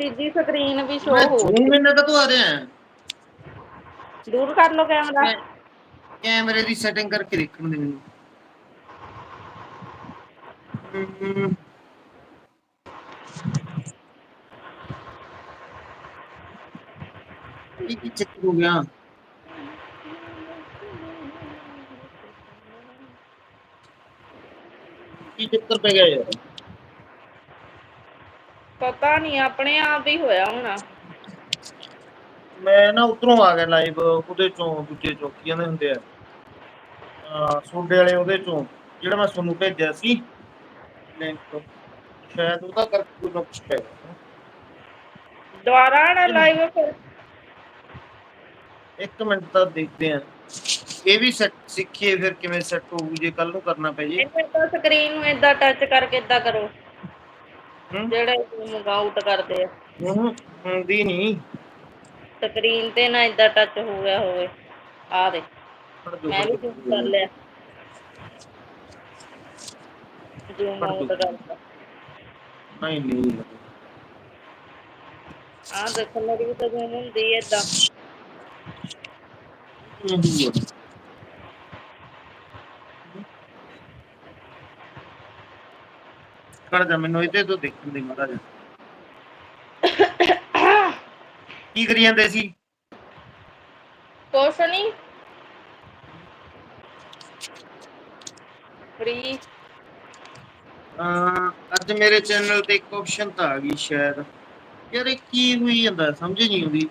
ਤੀਜੀ ਸਕਰੀਨ ਵੀ ਮੈਂ ਸ਼ੋ ਹੋ ਜ਼ੂਮ ਇੰਨਾ ਕਾ ਆ ਰਿਹਾ। ਹੈ ਦੂਰ ਕਰ ਲੋ ਕੈਮਰਾ ਕੈ- ਕੈਮਰੇ ਦੀ ਸੈਟਿੰਗ ਕਰਕੇ ਦੇਖਣ ਦੇ ਮੈਨੂੰ। ਹਮ, ਇਹ ਕੀ ਚੱਕਰ ਹੋ ਗਿਆ ਕੀ ਚੱਕਰ ਪੈ ਗਿਆ ਯਾਰ ਪਤਾ ਨਹੀਂ ਆਪਣੇ ਆਪ ਹੀ ਹੋਇਆ ਹੋਣਾ। ਮੈਂ ਨਾ ਉਧਰੋਂ ਆ ਗਿਆ ਲਾਈਵ ਉਹਦੇ ਚੋਂ ਦੂਜੇ ਚੋਂ ਕੀ ਕਹਿੰਦੇ ਹੁੰਦੇ ਆ? ਸੋਡੇ ਵਾਲੇ ਉਹਦੇ ਚੋਂ ਜਿਹੜਾ ਮੈਂ ਤੁਹਾਨੂੰ ਭੇਜਿਆ ਸੀ। ਲਿੰਕ ਸ਼ਾਇਦ ਉਹਦਾ ਕਰਕੇ ਕੋਈ ਨਾ ਕੁਛ ਪੈ ਦੁਬਾਰਾ ਆਣਾ ਲਾਈਵ ਫਿਰ? ਇੱਕ ਮਿੰਟ ਤਾਂ ਦੇਖਦੇ ਆ। ਇਹ ਵੀ ਸਿੱਖੀਏ ਫਿਰ ਕਿਵੇਂ ਸੈੱਟ ਹੋਊ ਜੇ ਕੱਲ ਨੂੰ ਕਰਨਾ ਪੈ ਜੇ। ਇਹਨੇ ਤਾਂ ਸਕਰੀਨ ਨੂੰ ਏਦਾਂ ਟੱਚ ਕਰਕੇ ਏਦਾਂ ਕਰੋ। ਜਿਹੜੇ ਆਊਟ ਕਰਦੇ ਆ। ਹੂੰ, ਹੁੰਦੀ ਨਹੀਂ। ਸਕਰੀਨ ਤੇ ਨਾ ਏਦਾਂ ਟੱਚ ਹੋ ਗਿਆ ਹੋਵੇ। ਆ ਦੇ ਮੈਂ ਵੀ। ਜ਼ੂਮ ਕਰ ਲਿਆ। Zoom out. ਕਰਤਾ ਨਹੀਂ ਨਹੀਂ। ਆ ਦੇਖੋ ਮੇਰੀ ਵੀ ਤਾਂ ਜ਼ੂਮ ਹੁੰਦੀ ਹੈ ਏਦਾਂ ਇਹੀ ਆ। ਕਰ ਜਾ ਮੈਨੂੰ ਇਹਦੇ ਤੋਂ ਦੇਖਣ ਦੇ ਮਾੜਾ ਜਿਹਾ। ਕੀ ਕਰੀ ਜਾਂਦੇ ਸੀ? ਕੁਛ ਨਹੀਂ ਫ੍ਰੀ। ਅਹ ਅੱਜ ਮੇਰੇ ਚੈਨਲ ਤੇ ਇੱਕ ਆਪਸ਼ਨ ਤਾਂ ਆ ਗਈ ਸ਼ਾਇਦ। ਯਾਰ ਇਹ ਕੀ ਹੋਈ ਜਾਂਦਾ ਸਮਝ ਨਹੀਂ ਆਉਂਦੀ।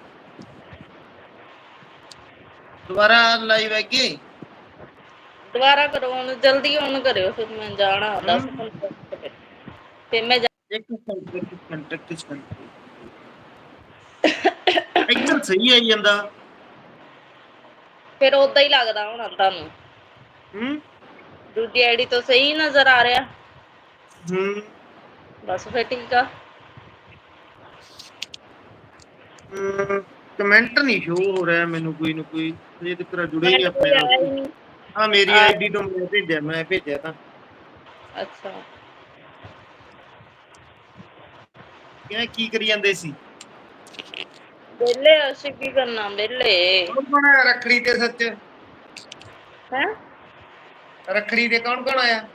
ਦੁਬਾਰਾ ਲਾਈਵ ਅੱਗੇ ਦੁਬਾਰਾ ਕਰੋ ਹੁਣ ਜਲਦੀ ਔਨ ਕਰਿਓ ਫਿਰ ਮੈਂ ਜਾਣਾ 10 ਹਮ। ਮਿੰਟ ਫਿਰ ਮੈਂ ਜਾ- ਇੱਕ ਮਿੰਟ ਇੱਕ ਮਿੰਟ ਇੱਕ ਮਿੰਟ। ਇੱਕਦਮ ਸਹੀ ਆਈ ਜਾਂਦਾ। ਫਿਰ ਉਦਾਂ ਹੀ ਲੱਗਦਾ ਹੋਣਾ ਤੁਹਾਨੂੰ। ਹੂੰ? ਦੂਜੀ ਆਈਡੀ ਤੋਂ ਸਹੀ ਨਜ਼ਰ ਆ ਰਿਹਾ। ਹੂੰ। ਬਸ ਫਿਰ ਠੀਕ ਆ। ਕਮੈਂਟ ਨਹੀਂ ਸ਼ੋ ਹੋ ਰਿਹਾ ਮੈਨੂੰ ਕੋਈ ਨਾ ਕੋਈ। ਜੇ ਤੱਕ ਜੁੜੇ ਹੀ ਆਪਣੇ ਆ ਮੇਰੀ ਆਈਡੀ ਤੋਂ ਮੈਂ ਭੇਜਿਆ ਮੈਂ ਭੇਜਿਆ ਤਾਂ। ਅੱਛਾ। ਕਿਹਾ ਕੀ ਕਰੀ ਜਾਂਦੇ ਸੀ? ਵਿਹਲੇ ਅਸੀਂ ਕੀ ਕਰਨਾ ਵਿਹਲੇ? ਕੌਣ ਕੌਣ ਆਇਆ ਰੱਖੜੀ ਤੇ ਸੱਚ? ਹੈ? ਰੱਖੜੀ ਤੇ ਕੌਣ ਕੌਣ ਆਇਆ?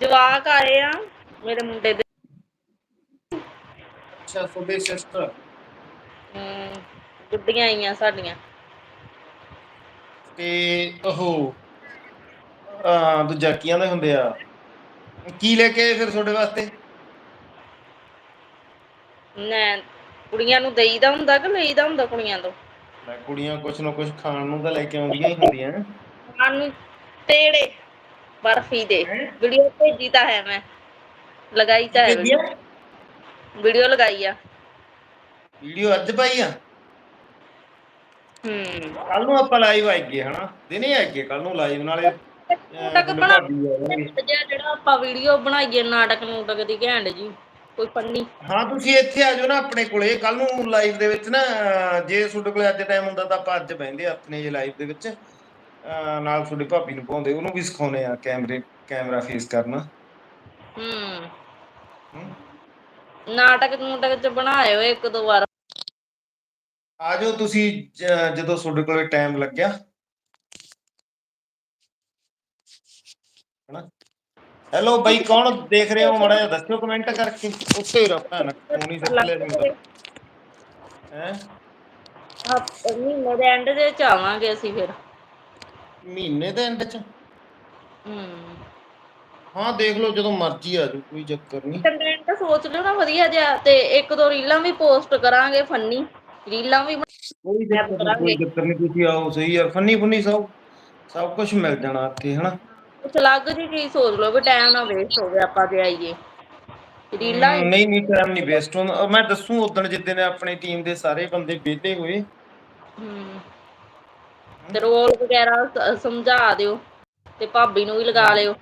ਜਵਾਕ ਆਏ ਆ ਮੇਰੇ ਮੁੰਡੇ ਦੇ। ਅੱਛਾ ਤੁਹਾਡੇ ਸਿਸਟਰ ਹਮ, ਗੁੱਡੀਆਂ ਆਈਆਂ ਸਾਡੀਆਂ। ਤੇ ਉਹ ਆ ਦੂਜਾ ਕੀ ਆਂਦੇ ਹੁੰਦੇ ਆ? ਕੀ ਲੈ ਕੇ ਆਏ ਫਿਰ ਤੁਹਾਡੇ ਵਾਸਤੇ? ਨਾ ਕੁੜੀਆਂ ਨੂੰ ਦੇਈਦਾ ਹੁੰਦਾ ਕਿ ਲਈਦਾ ਹੁੰਦਾ ਕੁੜੀਆਂ ਤੋਂ? ਲੈ ਕੁੜੀਆਂ ਕੁਛ ਨਾ ਕੁਛ ਖਾਣ ਨੂੰ ਤਾਂ ਲੈ ਕੇ ਆਉਂਦੀਆਂ ਹੀ ਹੁੰਦੀਆਂ। ਸਾਨੂੰ ਤੇੜੇ ਬਰਫੀ ਦੇ। ਹੈਂ? ਵੀਡੀਓ ਭੇਜੀ ਤਾਂ ਹੈ ਮੈਂ। ਲਗਾਈ ਤਾਂ ਹੈ? ਵੀਡੀਓ। ਲਗਾਈ ਆ। ਵੀਡੀਓ ਅੱਜ ਪਾਈ ਆ? ਹੂੰ। ਕੱਲ ਨੂੰ ਆਪਾਂ ਲਾਈਵ ਆਏਗੇ ਹਨਾ। ਦਿਨੇ ਆਏਗੇ ਕੱਲ ਨੂੰ ਲਾਈਵ ਨਾਲੇ ਅਹ, ਨਾਟਕ ਬਣਾ ਭਾਬੀ ਜਿਹੜਾ ਆਪਾਂ ਵੀਡੀਓ ਬਣਾਈਏ ਨਾਟਕ ਨੂਟਕ ਦੀ ਘੈਂਟ ਜੀ। ਕੋਈ ਫੰਨੀ ਹਾਂ ਤੁਸੀਂ ਇੱਥੇ ਆ ਜਾਓ ਨਾ ਆਪਣੇ ਕੋਲੇ। ਕੱਲ ਨੂੰ ਲਾਈਵ ਦੇ ਵਿੱਚ ਨਾ ਜੇ ਤੁਹਾਡੇ ਕੋਲੇ ਅੱਜ ਟਾਈਮ ਹੁੰਦਾ ਤਾਂ ਆਪਾਂ ਅੱਜ ਬਹਿੰਦੇ ਆ ਆਪਣੇ ਜੇ ਲਾਈਵ ਦੇ ਵਿੱਚ। ਨਾਲ ਤੁਹਾਡੀ ਭਾਬੀ ਨੂੰ ਪਾਉਂਦੇ ਉਹਨੂੰ ਵੀ ਸਿਖਾਉਨੇ ਆ ਕੈਮਰੇ ਕੈਮਰਾ ਫੇਸ ਕਰਨਾ। ਹੂੰ। ਨਾਟਕ ਨੂਟਕ ਚ ਬਣਾਇਓ ਇੱਕ ਦੋ ਵਾਰ। ਆ ਜਾਓ ਤੁਸੀਂ ਜਦੋਂ ਤੁਹਾਡੇ ਕੋਲੇ ਟਾਈਮ ਲੱਗਿਆ। ਹਨਾ? ਹੈਲੋ ਬਾਈ ਕੌਣ ਦੇਖ ਰਹੇ? ਹੋ ਮੜਾ ਜਿਹਾ ਦੱਸਿਓ ਕਮੈਂਟ ਕਰਕੇ। ਉੱਤੇ ਹੀ ਰੱਖਾ ਨਾ ਫੋਨ ਹੀ ਸਿੱਟ ਲਿਆ ਜੀ ਹੈ? ਆਹ ਮਹੀਨੇ ਦੇ ਐਂਡ ਦੇ ਚ ਆਵਾਂਗੇ ਅਸੀਂ ਫਿਰ। ਮਹੀਨੇ ਦੇ ਐਂਡ ਚ? ਹੂੰ। ਹਾਂ ਦੇਖ ਲਓ ਜਦੋਂ ਮਰਜ਼ੀ ਆ ਜਾਓ ਕੋਈ ਚੱਕਰ ਨਹੀਂ। ਕੰਟੈਂਟ ਸੋਚ ਲਿਓ ਨਾ ਵਧੀਆ ਜਿਹਾ। ਤੇ ਇੱਕ ਦੋ ਰੀਲਾਂ ਵੀ ਪੋਸਟ ਕਰਾਂਗੇ ਫੰਨੀ ਰੀਲਾਂ ਵੀ ਕੋਈ ਚੱਕਰ ਨਹੀਂ ਕੋਈ ਚੱਕਰ ਨਹੀਂ ਤੁਸੀਂ ਆਓ ਸਹੀ ਯਾਰ ਫੰਨੀ ਫੁੰਨੀ ਸਭ ਸਭ ਕੁਝ ਮਿਲ ਜਾਣਾ ਇੱਥੇ ਹਨਾ? ਕੁਛ ਅਲੱਗ ਜੀ ਚੀਜ਼ ਸੋਚ ਲਓ ਵੀ ਟਾਈਮ ਨਾ ਵੇਸਟ ਹੋਵੇ ਆਪਾਂ ਤੇ ਆਈਏ। ਰੀਲਾਂ ਨਹੀਂ ਨਹੀਂ ਟਾਈਮ ਨਹੀਂ ਵੇਸਟ ਹੁੰਦਾ ਮੈਂ ਦੱਸੂ ਉਦੋਂ ਜਿੱਦਣ ਆਪਣੀ ਟੀਮ ਦੇ ਸਾਰੇ ਬੰਦੇ ਵਿਹਲੇ ਹੋਏ। ਹੂੰ ਤੇ ਰੋਲ ਵਗੈਰਾ ਸ- ਸਮਝਾ ਦਿਓ ਤੇ ਭਾਬੀ ਨੂੰ ਵੀ ਲਗਾ ਲਿਓ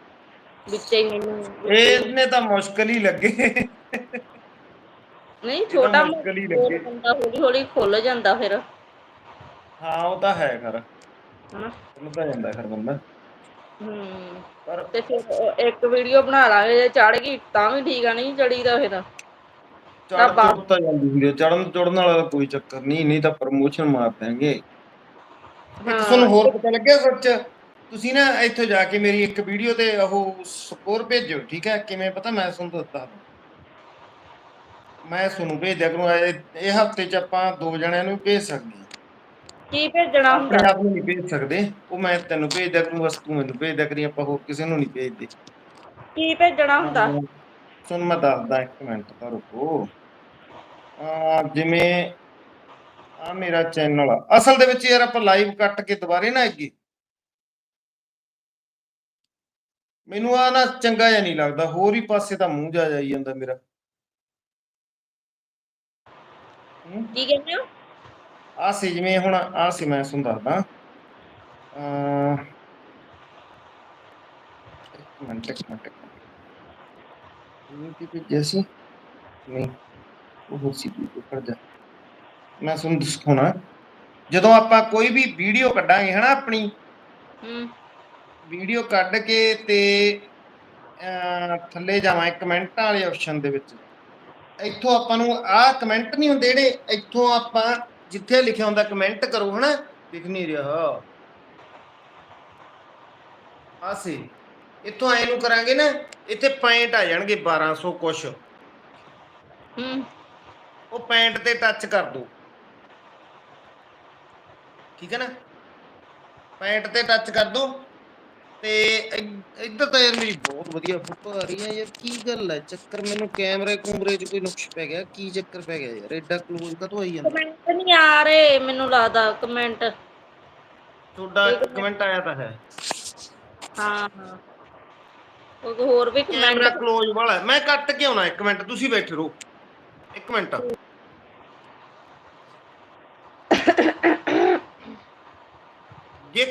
ਵਿੱਚੇ ਹੀ ਮੈਨੂੰ ਇਹਨੇ ਤਾਂ ਮੁਸ਼ਕਲ ਹੀ ਲੱਗੇ। ਨਹੀਂ ਛੋਟਾ ਮੁਸ਼ਕਿਲ ਹੀ ਲੱਗੇ। ਬੰਦਾ ਹੌਲੀ ਹੌਲੀ ਖੁੱਲ ਜਾਂਦਾ ਫਿਰ। ਹਾਂ ਉਹ ਤਾਂ ਹੈ ਖਰ। ਹਨਾ। ਤਾਂ ਜਾਂਦਾ ਖਰ ਬੰਦਾ। ਹੂੰ ਪਰ ਤੇ ਫਿਰ ਉਹ ਇੱਕ ਵੀਡੀਓ ਬਣਾ ਲਾਂਗੇ ਜੇ ਚੜ ਗਈ ਤਾਂ ਵੀ ਠੀਕ ਆ ਨਹੀਂ ਚੜੀ ਤਾਂ ਫਿਰ ਚੜ ਢਾਬਾ। ਚੁੜ ਤਾਂ ਜਾਂਦੀ ਹੁੰਦੀ ਚੜਨ ਚੜਨ ਵਾਲਾ ਤਾਂ ਕੋਈ ਚੱਕਰ ਨਹੀਂ ਨਹੀਂ ਤਾਂ ਪ੍ਰਮੋਸ਼ਨ ਮਾਰ ਦਾਂਗੇ ਇੱਕ। ਤੁਹਾਨੂੰ ਹੋਰ ਪਤਾ ਲੱਗਿਆ ਸੱਚ? ਤੁਸੀਂ ਨਾ ਇੱਥੋਂ ਜਾ ਕੇ ਮੇਰੀ ਇੱਕ ਵੀਡੀਓ ਤੇ ਉਹ ਸਕੋਰ ਭੇਜੋ ਠੀਕ ਹੈ? ਕਿਵੇਂ ਪਤਾ ਮੈਂ ਤੁਹਾਨੂੰ ਦੱਸਦਾ। ਮੈਂ ਤੁਹਾਨੂੰ ਭੇਜ ਦਿਆ ਕਰੂੰ ਇਹ ਇਹ ਹਫ਼ਤੇ ਚ ਆਪਾਂ ਦੋ ਜਣਿਆਂ ਨੂੰ ਭੇਜ ਸਕਦੇ ਹਾਂ। ਕੀ ਭੇਜਣਾ ਹੁੰਦਾ? ਆਪਣੇ ਆਪ ਨੂੰ ਨਹੀਂ ਭੇਜ ਸਕਦੇ। ਉਹ ਮੈਂ ਤੈਨੂੰ ਭੇਜ ਦਿਆ ਕਰੂੰ ਬਸ ਤੂੰ ਮੈਨੂੰ ਭੇਜ ਦਿਆ ਕਰੀ ਆਪਾਂ ਹੋਰ ਕਿਸੇ ਨੂੰ ਨਹੀਂ ਭੇਜਦੇ। ਕੀ ਭੇਜਣਾ ਹੁੰਦਾ? ਤੁਹਾਨੂੰ ਮੈਂ ਦੱਸਦਾ ਇੱਕ ਮਿੰਟ ਤਾਂ ਰੁਕੋ। ਆ ਜਿਵੇਂ ਆ ਮੇਰਾ ਚੈਨਲ ਆ। ਅਸਲ ਦੇ ਵਿੱਚ ਯਾਰ ਆਪਾਂ ਲਾਈਵ ਕੱਟ ਕੇ ਦੁਬਾਰੇ ਨਾ ਅੱਗੇ ਮੈਨੂੰ ਆ ਨਾ ਚੰਗਾ ਜਿਹਾ ਨਹੀਂ ਲੱਗਦਾ। ਹੋਰ ਹੀ ਪਾਸੇ ਤਾਂ ਮੂੰਹ ਜਾ ਜਾਈ ਜਾਂਦਾ ਮੇਰਾ। ਕੀ ਕਹਿੰਦੇ ਹੋ? ਆ ਸੀ ਜਿਵੇਂ ਹੁਣ ਆ ਸੀ ਮੈਂ ਤੁਹਾਨੂੰ ਦੱਸਦਾ। ਇੱਕ ਮਿੰਟ ਇੱਕ ਮਿੰਟ ਇੱਕ ਮਿੰਟ। ਇਹ ਕੀ ਭੇਜਿਆ ਸੀ ਨਹੀਂ ਉਹ ਸੀ ਕੋਈ ਕਰ ਜਾ ਮੈਂ ਤੁਹਾਨੂੰ ਦਿਖਾਉਣਾ। ਜਦੋਂ ਆਪਾਂ ਕੋਈ ਵੀ ਵੀਡੀਓ ਕੱਢਾਂਗੇ ਹਨਾ ਆਪਣੀ? ਹੂੰ। ਵੀਡੀਓ ਕੱਢ ਕੇ ਤੇ ਥੱਲੇ ਜਾਵਾਂ ਕਮੈਂਟਾਂ ਵਾਲੇ ਆਪਸ਼ਨ ਦੇ ਵਿੱਚ। ਇੱਥੋਂ ਆਪਾਂ ਨੂੰ ਆਹ ਕਮੈਂਟ ਨਹੀਂ ਹੁੰਦੇ ਜਿਹੜੇ ਇੱਥੋਂ ਆਪਾਂ ਜਿੱਥੇ ਲਿਖਿਆ ਹੁੰਦਾ ਕਮੈਂਟ ਕਰੋ ਹਨਾ ਦਿਖ ਨਹੀਂ ਰਿਹਾ। ਆਸੇ ਇੱਥੋਂ ਐ ਨੂੰ ਕਰਾਂਗੇ ਨਾ ਇੱਥੇ ਪੁਆਇੰਟ ਆ ਜਾਣਗੇ 1200 ਕੁਛ। ਹੂੰ। ਉਹ ਪੁਆਇੰਟ ਤੇ ਟੱਚ ਕਰ ਦਿਓ ਠੀਕ ਹੈ ਨਾ? ਪੁਆਇੰਟ ਤੇ ਟੱਚ ਕਰ ਦਿਓ ਤੇ ਇੱਧਰ ਤਾਂ ਯਾਰ ਮੇਰੀ ਬਹੁਤ ਵਧੀਆ ਫੋਟੋ ਆ ਰਹੀ ਹੈ ਯਾਰ ਕੀ ਗੱਲ ਹੈ? ਚੱਕਰ ਮੈਨੂੰ ਕੈਮਰੇ ਕੂਮਰੇ 'ਚ ਕੋਈ ਨੁਕਸ ਪੈ ਗਿਆ? ਕੀ ਚੱਕਰ ਪੈ ਗਿਆ ਯਾਰ? ਐਡਾ ਕਲੋਜ਼ ਕਦੋਂ ਆਈ ਜਾਂਦਾ? ਕਮੈਂਟ ਨਹੀਂ ਆ ਰਹੇ ਮੈਨੂੰ ਲੱਗਦਾ ਕਮੈਂਟ ਤੁਹਾਡਾ ਕਮੈਂਟ ਆਇਆ ਤਾਂ ਹੈ। ਹਾਂ ਹਾਂ। ਉਹ ਹੋਰ ਵੀ ਕੈਮਰਾ ਕਮੈਂਟ ਕਲੋਜ਼ ਵਾਲਾ ਮੈਂ ਕੱਟ ਕੇ ਆਉਣਾ ਇੱਕ ਮਿੰਟ ਤੁਸੀਂ ਬੈਠੇ ਰਹੋ। ਇੱਕ ਮਿੰਟ। ਜੇ